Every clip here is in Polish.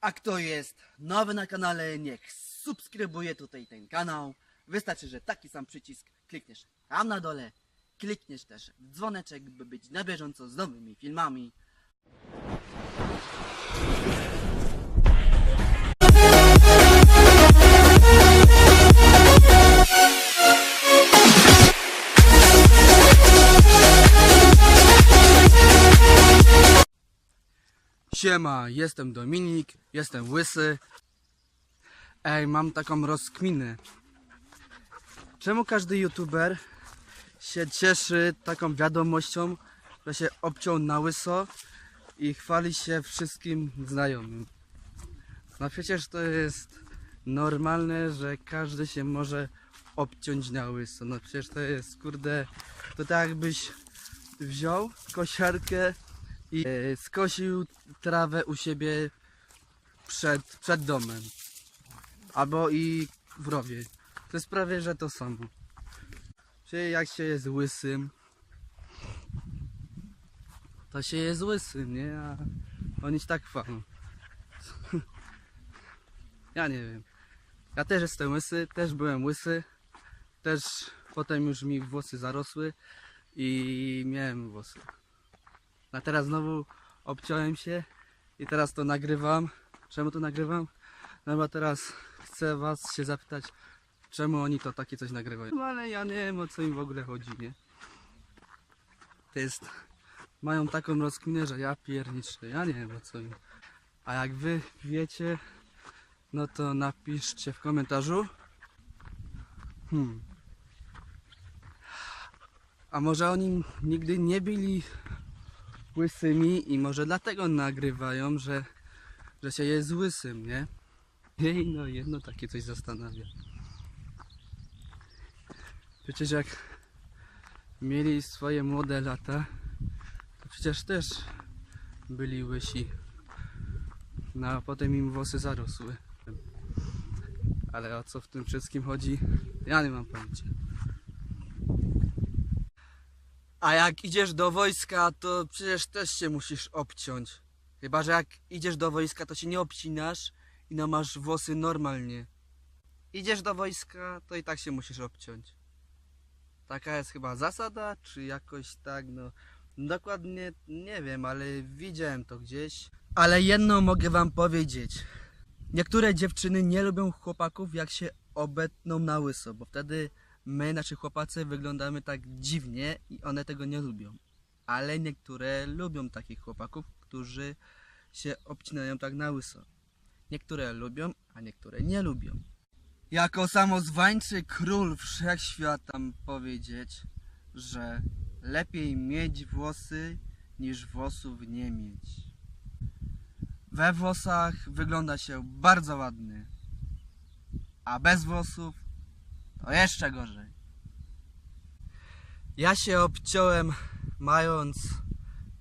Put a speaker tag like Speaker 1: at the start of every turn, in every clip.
Speaker 1: A kto jest nowy na kanale, niech subskrybuje tutaj ten kanał. Wystarczy, że taki sam przycisk klikniesz tam na dole. Klikniesz też w dzwoneczek, by być na bieżąco z nowymi filmami. Siema, jestem Dominik, jestem łysy. Ej, mam taką rozkminę. Czemu każdy youtuber się cieszy taką wiadomością, że się obciął na łyso i chwali się wszystkim znajomym? No przecież to jest normalne, że każdy się może obciąć na łyso. No przecież to jest, kurde, to tak jakbyś wziął kosiarkę i e, skosił trawę u siebie przed, przed domem. Albo i w rowie. To jest prawie, że to samo. Czyli jak się jest łysym, to się jest łysym, nie? A oni się tak chwalą. ja nie wiem. Ja też jestem łysy, też byłem łysy. Też potem już mi włosy zarosły i miałem włosy. A teraz znowu obciąłem się i teraz to nagrywam. Czemu to nagrywam? No bo teraz chcę was się zapytać, czemu oni to takie coś nagrywają. No ale ja nie wiem o co im w ogóle chodzi, nie? To jest... Mają taką rozkminę, że ja pierniczę. Ja nie wiem o co im. A jak wy wiecie, no to napiszcie w komentarzu. Hmm. A może oni nigdy nie byli łysymi i może dlatego nagrywają, że, że się jest łysym, nie? Ej, no jedno takie coś zastanawia. Przecież jak mieli swoje młode lata, to przecież też byli łysi. No a potem im włosy zarosły. Ale o co w tym wszystkim chodzi? Ja nie mam pojęcia. A jak idziesz do wojska, to przecież też się musisz obciąć. Chyba, że jak idziesz do wojska, to się nie obcinasz i no masz włosy normalnie. Idziesz do wojska, to i tak się musisz obciąć. Taka jest chyba zasada, czy jakoś tak, no. Dokładnie nie wiem, ale widziałem to gdzieś. Ale jedno mogę wam powiedzieć. Niektóre dziewczyny nie lubią chłopaków, jak się obetną na łyso, bo wtedy my, nasi chłopacy, wyglądamy tak dziwnie i one tego nie lubią. Ale niektóre lubią takich chłopaków, którzy się obcinają tak na łyso. Niektóre lubią, a niektóre nie lubią. Jako samozwańczy król wszechświata mam powiedzieć, że lepiej mieć włosy niż włosów nie mieć. We włosach wygląda się bardzo ładny, a bez włosów to jeszcze gorzej. Ja się obciąłem mając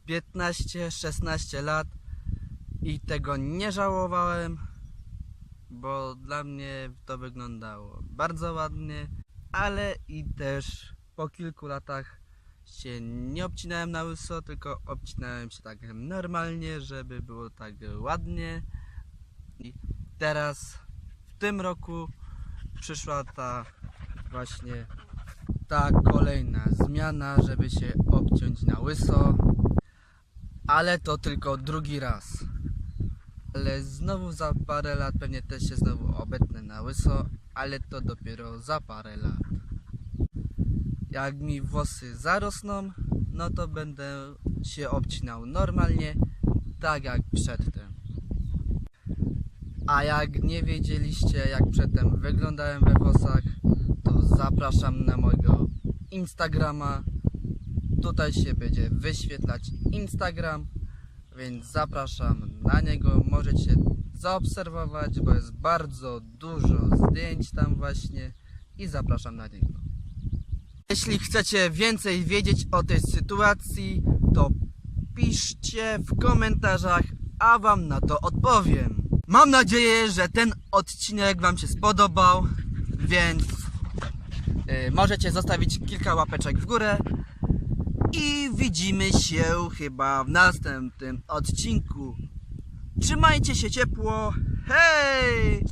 Speaker 1: 15-16 lat i tego nie żałowałem, bo dla mnie to wyglądało bardzo ładnie, ale i też po kilku latach się nie obcinałem na łyso, tylko obcinałem się tak normalnie, żeby było tak ładnie. I teraz w tym roku przyszła ta właśnie ta kolejna zmiana, żeby się obciąć na łyso. Ale to tylko drugi raz. Ale znowu za parę lat pewnie też się znowu obetnę na łyso, ale to dopiero za parę lat. Jak mi włosy zarosną, no to będę się obcinał normalnie, tak jak przedtem. A jak nie wiedzieliście, jak przedtem wyglądałem we włosach, zapraszam na mojego Instagrama. Tutaj się będzie wyświetlać Instagram, więc zapraszam na niego. Możecie zaobserwować, bo jest bardzo dużo zdjęć tam właśnie i zapraszam na niego. Jeśli chcecie więcej wiedzieć o tej sytuacji, to piszcie w komentarzach, a wam na to odpowiem. Mam nadzieję, że ten odcinek wam się spodobał, więc możecie zostawić kilka łapeczek w górę i widzimy widzimy się chyba w następnym odcinku. Trzymajcie się ciepło. Hej!